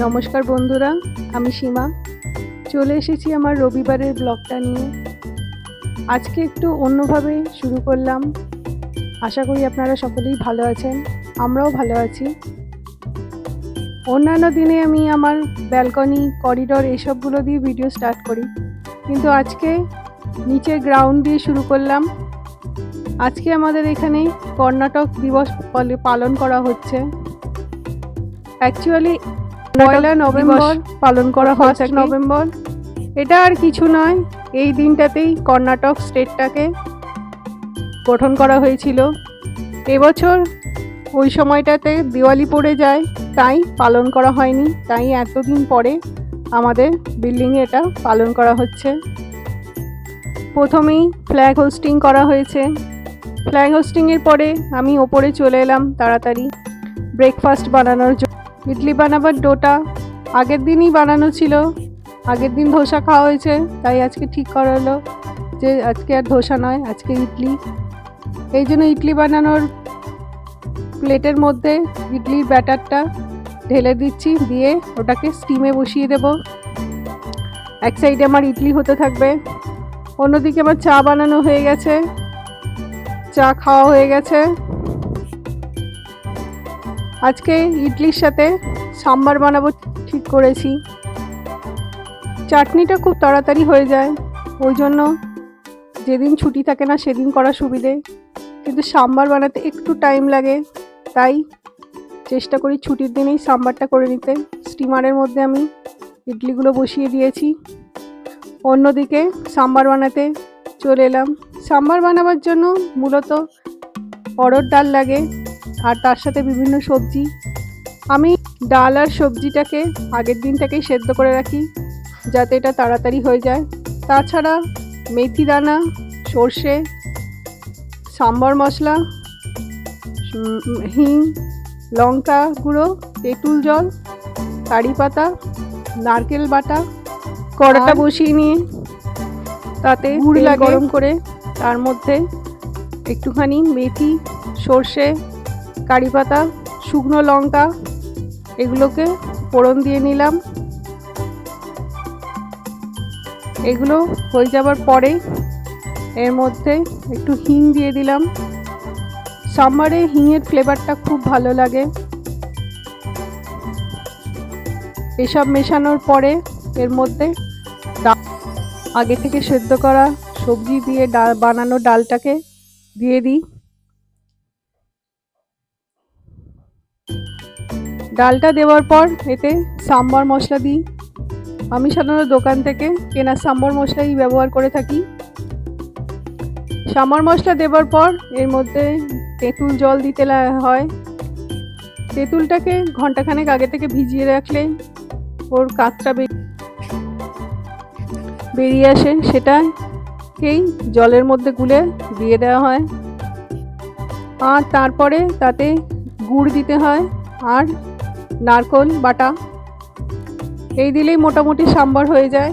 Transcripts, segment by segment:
নমস্কার বন্ধুরা, আমি সীমা। চলে এসেছি আমার রবিবারের ব্লগটা নিয়ে। আজকে একটু অন্যভাবে শুরু করলাম। আশা করি আপনারা সকলেই ভালো আছেন, আমরাও ভালো আছি। অন্যান্য দিনে আমি আমার ব্যালকনি করিডর এসবগুলো দিয়ে ভিডিও স্টার্ট করি। কিন্তু আজকে নিচের গ্রাউন্ড দিয়ে শুরু করলাম। আজকে আমাদের এখানে কর্ণাটক দিবস পাল- পালন করা হচ্ছে। অ্যাকচুয়ালি পয়লা নভেম্বর পালন করা হয় এক নভেম্বর। এটা আর কিছু নয় এই দিনটাতেই কর্ণাটক স্টেটটাকে গঠন করা হয়েছিল। এবছর ওই সময়টাতে দিওয়ালি পড়ে যায় তাই পালন করা হয়নি তাই এতদিন পরে আমাদের বিল্ডিংয়ে এটা পালন করা হচ্ছে। প্রথমেই ফ্ল্যাগ হোস্টিং করা হয়েছে। ফ্ল্যাগ হোস্টিংয়ের পরে আমি ওপরে চলে এলাম তাড়াতাড়ি। ব্রেকফাস্ট বানানোর জন্য ইডলি বানাবার ডোটা আগের দিনই বানানো ছিল। আগের দিন ধোসা খাওয়া হয়েছে, তাই আজকে ঠিক করা হলো যে আজকে আর ধোসা নয়, আজকে ইডলি। এই জন্য ইডলি বানানোর প্লেটের মধ্যে ইডলির ব্যাটারটা ঢেলে দিচ্ছি, দিয়ে ওটাকে স্টিমে বসিয়ে দেব। এক সাইডে আমার ইডলি হতে থাকবে, অন্যদিকে আমার চা বানানো হয়ে গেছে। চা খাওয়া হয়ে গেছে। আজকে ইডলির সাথে সাম্বার বানাবো ঠিক করেছি। চাটনিটা খুব তাড়াতাড়ি হয়ে যায়, ওই জন্য যেদিন ছুটি থাকে না সেদিন করা সুবিধে। কিন্তু সাম্বার বানাতে একটু টাইম লাগে, তাই চেষ্টা করি ছুটির দিনেই সাম্বারটা করে নিতে। স্টিমারের মধ্যে আমি ইডলিগুলো বসিয়ে দিয়েছি। অন্যদিকে সাম্বার বানাতে চলে এলাম। সাম্বার বানাবার জন্য মূলত অরড় ডাল লাগে আর তার সাথে বিভিন্ন সবজি। আমি ডাল আর সবজিটাকে আগের দিন থেকেই সেদ্ধ করে রাখি যাতে এটা তাড়াতাড়ি হয়ে যায়। তাছাড়া মেথি দানা সর্ষে সাম্বার মশলা হিং লঙ্কা গুঁড়ো তেঁতুল জল কারি পাতা নারকেল বাটা কড়াটা বসিয়ে নিয়ে তাতে গুড় গরম করে তার মধ্যে একটুখানি মেথি সর্ষে কারি পাতা, শুকনো লঙ্কা, এগুলোকে ফোড়ন দিয়ে নিলাম। এগুলো হয়ে যাবার পরে এর মধ্যে একটু হিং দিয়ে দিলাম। সাম্বারে হিঙের ফ্লেভারটা খুব ভালো লাগে। এসব মেশানোর পরে এর মধ্যে আগে থেকে সেদ্ধ করা সবজি দিয়ে ডাল, বানানো ডালটাকে দিয়ে দিই। ডালটা দেওয়ার পর এতে সাম্বার মশলা দিই। আমি সাধারণত দোকান থেকে কেনা সাম্বার মশলাই ব্যবহার করে থাকি। সাম্বার মশলা দেওয়ার পর এর মধ্যে তেঁতুল জল দিতে হয়। তেঁতুলটাকে ঘন্টাখানেক আগে থেকে ভিজিয়ে রাখলে ওর কাতটা বে- বেরিয়ে আসে। সেটাকেই জলের মধ্যে গুলে দিয়ে দেওয়া হয়। আর তারপরে তাতে গুড় দিতে হয়। আর নারকোল, বাটা, এই দিলেই মোটামুটি সাম্বার হয়ে যায়।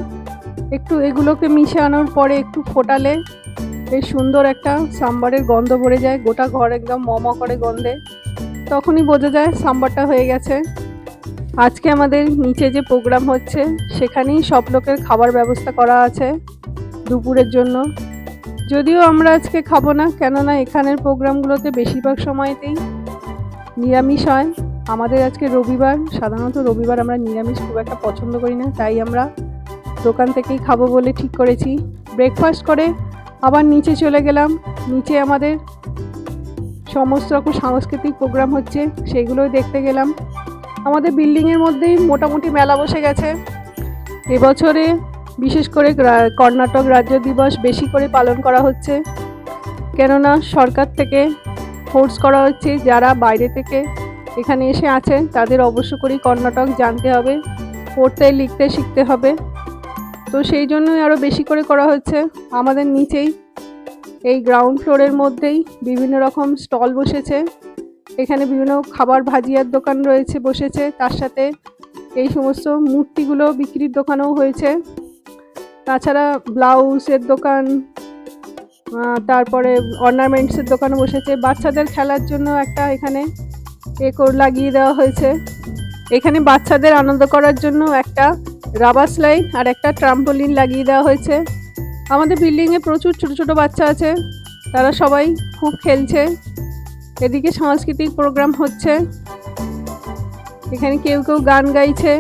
একটু এগুলোকে মিশানোর পরে একটু ফোটালে বেশ সুন্দর একটা সাম্বারের গন্ধ ভরে যায়। গোটা ঘর একদম মম করে গন্ধে। তখনই বোঝা যায় সাম্বারটা হয়ে গেছে। আজকে আমাদের নিচে যে প্রোগ্রাম হচ্ছে, সেখানেই সব লোকের খাবার ব্যবস্থা করা আছে দুপুরের জন্য। যদিও আমরা আজকে খাব না, কেননা এখানের প্রোগ্রামগুলোতে বেশিরভাগ সময়তেই নিরামিষ হয়। আমাদের আজকে রবিবার, সাধারণত রবিবার আমরা নিরামিষ খুব একটা পছন্দ করি না, তাই আমরা দোকান থেকেই খাব বলে ঠিক করেছি। ব্রেকফাস্ট করে আবার নিচে চলে গেলাম। নিচে আমাদের সমস্ত রকম সাংস্কৃতিক প্রোগ্রাম হচ্ছে সেইগুলোই দেখতে গেলাম। আমাদের বিল্ডিংয়ের মধ্যেই মোটামুটি মেলা বসে গেছে। এবছরে বিশেষ করে কর্ণাটক রাজ্য দিবস বেশি করে পালন করা হচ্ছে। কেননা সরকার থেকে ফোর্স করা হচ্ছে যারা বাইরে থেকে এখানে এসে আছেন, তাদের অবশ্য করেই কর্ণাটক জানতে হবে, পড়তে, লিখতে, শিখতে হবে। তো সেই জন্যই আরও বেশি করে করা হচ্ছে, আমাদের নিচেই, এই গ্রাউন্ড ফ্লোরের মধ্যেই বিভিন্ন রকম স্টল বসেছে। এখানে বিভিন্ন খাবার ভাজিয়ার দোকান রয়েছে, বসেছে। তার সাথে এই সমস্ত মূর্তিগুলো বিক্রির দোকানও হয়েছে। তাছাড়া ব্লাউজের দোকান তারপরে অর্নামেন্টসের দোকানও বসেছে। বাচ্চাদের খেলার জন্য একটা এখানে এ কর লাগিয়ে দেওয়া হয়েছে। এখানে বাচ্চাদের আনন্দ করার জন্য একটা রাবার স্লাইড আর একটা ট্রাম্পোলিন লাগিয়ে দেওয়া হয়েছে। আমাদের বিল্ডিংয়ে প্রচুর ছোট ছোট বাচ্চা আছে। তারা সবাই খুব খেলছে। এদিকে সাংস্কৃতিক প্রোগ্রাম হচ্ছে। এখানে কেউ কেউ গান গাইছে,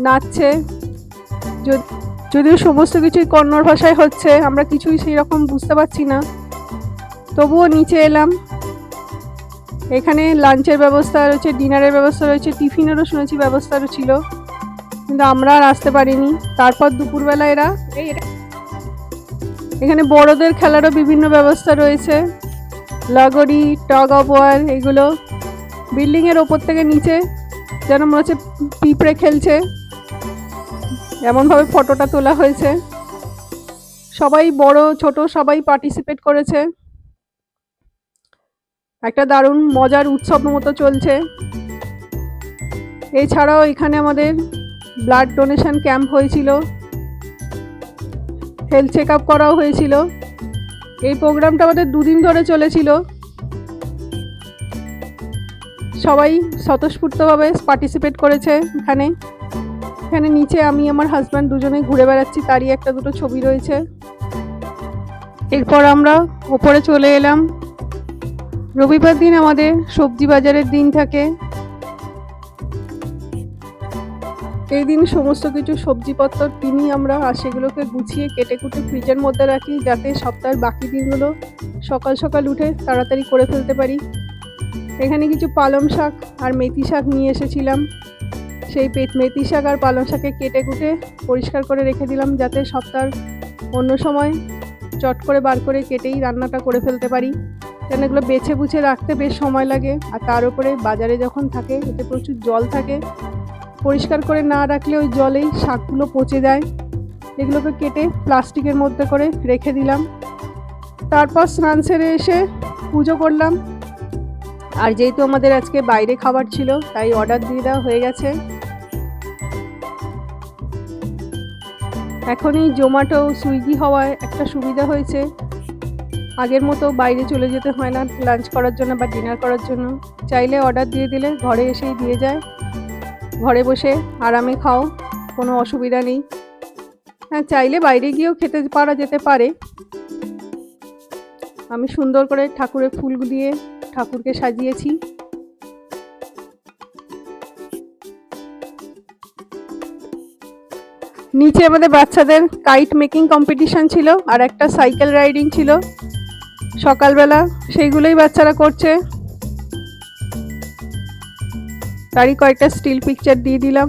নাচছে। যদিও সমস্ত কিছুই কন্নড় ভাষায় হচ্ছে, আমরা কিছুই সেই রকম বুঝতে পারছি না। তবুও নিচে এলাম। এখানে লাঞ্চের ব্যবস্থা রয়েছে, ডিনারের ব্যবস্থা রয়েছে, টিফিনেরও শুনেছি ব্যবস্থাও ছিল। কিন্তু আমরা আর আসতে পারিনি। তারপর দুপুরবেলা এরা এখানে বড়দের খেলারও বিভিন্ন ব্যবস্থা রয়েছে। লাগরি টগ অফ ওয়ার এগুলো। বিল্ডিংয়ের ওপর থেকে নিচে যেন মনে হচ্ছে পিঁপড়ে খেলছে। এমনভাবে ফটোটা তোলা হয়েছে। সবাই বড়, ছোট সবাই পার্টিসিপেট করেছে। একটা দারুণ মজার উৎসব মতো চলছে। এছাড়াও এখানে আমাদের ব্লাড ডোনেশন ক্যাম্প হয়েছিল। হেলথ চেক আপ করাও হয়েছিল। এই প্রোগ্রামটা আমাদের দুদিন ধরে চলেছিল। সবাই স্বতঃস্ফূর্তভাবে পার্টিসিপেট করেছে এখানে। এখানে নিচে আমি, আমার হাজব্যান্ড দুজনে ঘুরে বেড়াচ্ছি, তারই একটা দুটো ছবি রয়েছে। এরপর আমরা ওপরে চলে এলাম। রবিবার দিন আমাদের সবজি বাজারের দিন থাকে। এই দিন সমস্ত কিছু সবজিপত্র কিনি আমরা, আর সেগুলোকে গুছিয়ে কেটে কুটে ফ্রিজের মধ্যে রাখি, যাতে সপ্তাহের বাকি দিনগুলো সকাল সকাল উঠে তাড়াতাড়ি করে ফেলতে পারি। এখানে কিছু পালং শাক আর মেথি শাক নিয়ে এসেছিলাম। সেই পে- মেথি শাক আর পালং শাকে কেটে কুটে পরিষ্কার করে রেখে দিলাম, যাতে সপ্তাহ অন্য সময় চট করে বার করে কেটেই রান্নাটা করে ফেলতে পারি। কেন এগুলো বেছে বুছে রাখতে বেশ সময় লাগে। আর তার উপরে বাজারে যখন থাকে, এতে প্রচুর জল থাকে। পরিষ্কার করে না রাখলে ওই জলেই শাকগুলো পচে যায়। এগুলোকে কেটে প্লাস্টিকের মধ্যে করে রেখে দিলাম। তারপর স্নান সেরে এসে পুজো করলাম। আর যেহেতু আমাদের আজকে বাইরে খাবার ছিল, তাই অর্ডার দিয়ে দেওয়া হয়ে গেছে। এখনই জোম্যাটো, সুইগি হওয়ায় একটা সুবিধা হয়েছে। আগের মতো বাইরে চলে যেতে হয় না লাঞ্চ করার জন্য বা ডিনার করার জন্য। চাইলে অর্ডার দিয়ে দিলে, ঘরে এসেই দিয়ে যায়। ঘরে বসে আরামে খাও, কোনো অসুবিধা নেই। হ্যাঁ চাইলে বাইরে গিয়েও খেতে পারা যেতে পারে। আমি সুন্দর করে ঠাকুরের ফুল দিয়ে ঠাকুরকে সাজিয়েছি। নিচে আমাদের বাচ্চাদের কাইট মেকিং কম্পিটিশন ছিল আর একটা সাইকেল রাইডিং ছিল। সকালবেলা সেইগুলোই বাচ্চারা করছে। তারই কয়েকটা স্টিল পিকচার দিয়ে দিলাম।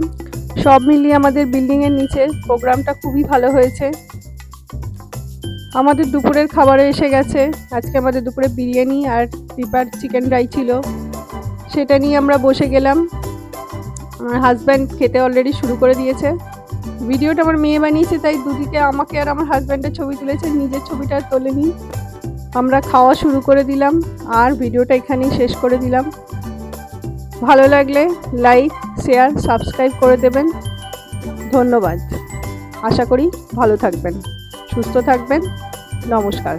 সব মিলিয়ে আমাদের বিল্ডিংয়ের নিচে প্রোগ্রামটা খুবই ভালো হয়েছে। আমাদের দুপুরের খাবারে এসে গেছে। আজকে আমাদের দুপুরে বিরিয়ানি আর প্রিপার চিকেন ড্রাই ছিল। সেটা নিয়ে আমরা বসে গেলাম। আমার হাজব্যান্ড খেতে অলরেডি শুরু করে দিয়েছে। ভিডিওটা আমার মেয়ে বানিয়েছে, তাই দুদিকে আমাকে আর আমার হাজব্যান্ডের ছবি তুলেছে। নিজের ছবিটা তোলেনি। আমরা খাওয়া শুরু করে দিলাম আর ভিডিওটা এখানেই শেষ করে দিলাম। ভালো লাগলে লাইক, শেয়ার, সাবস্ক্রাইব করে দেবেন। ধন্যবাদ। আশা করি ভালো থাকবেন, সুস্থ থাকবেন। নমস্কার।